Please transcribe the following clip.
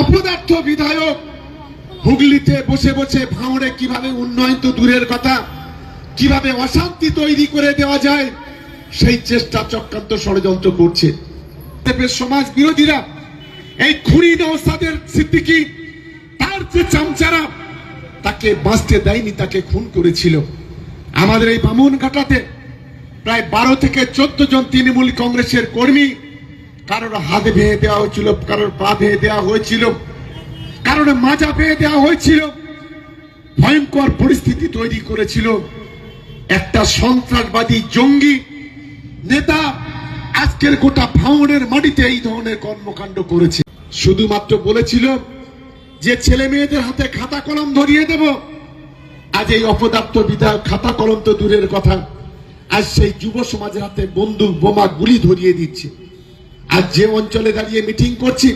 অপদার্থ বিধায়ক হুগলিতে বসে বসে ভাঙড়ে কীভাবে উন্নয়ন তো দূরের কথা, কীভাবে অশান্তি তৈরি করে দেওয়া যায়, সেই চেষ্টা চক্রান্ত ষড়যন্ত্র করছে। সমাজ বিরোধীরা এই খুনি নওসাদের সিদ্দিকি তার যে চামচারা, তাকে বাঁচতে দেয়নি, তাকে খুন করেছিল। আমাদের এই বামুন ঘাটাতে প্রায় বারো থেকে চোদ্দ জন তৃণমূল কংগ্রেসের কর্মী কারোর হাত ভেঙে দেওয়া হয়েছিল, কারোর পা ভেঙে দেওয়া হয়েছিল, কারোর মাজা ভেঙে দেওয়া হয়েছিল, ভয়ঙ্কর পরিস্থিতি তৈরি করেছিল। একটা সন্ত্রাসবাদী জঙ্গি নেতা আজকের গোটা ভাঙনের মাটিতে এই ধরনের কর্মকাণ্ড করেছে। শুধুমাত্র বলেছিল যে ছেলে মেয়েদের হাতে খাতা কলম ধরিয়ে দেব। আজ এই অপদার্থ বিধায়ক খাতা কলম তো দূরের কথা। আজ সেই যুব সমাজের হাতে বন্দুক, বোমা, গুলি ধরিয়ে দিচ্ছে। আজ যে অঞ্চলে দাঁড়িয়ে মিটিং করছি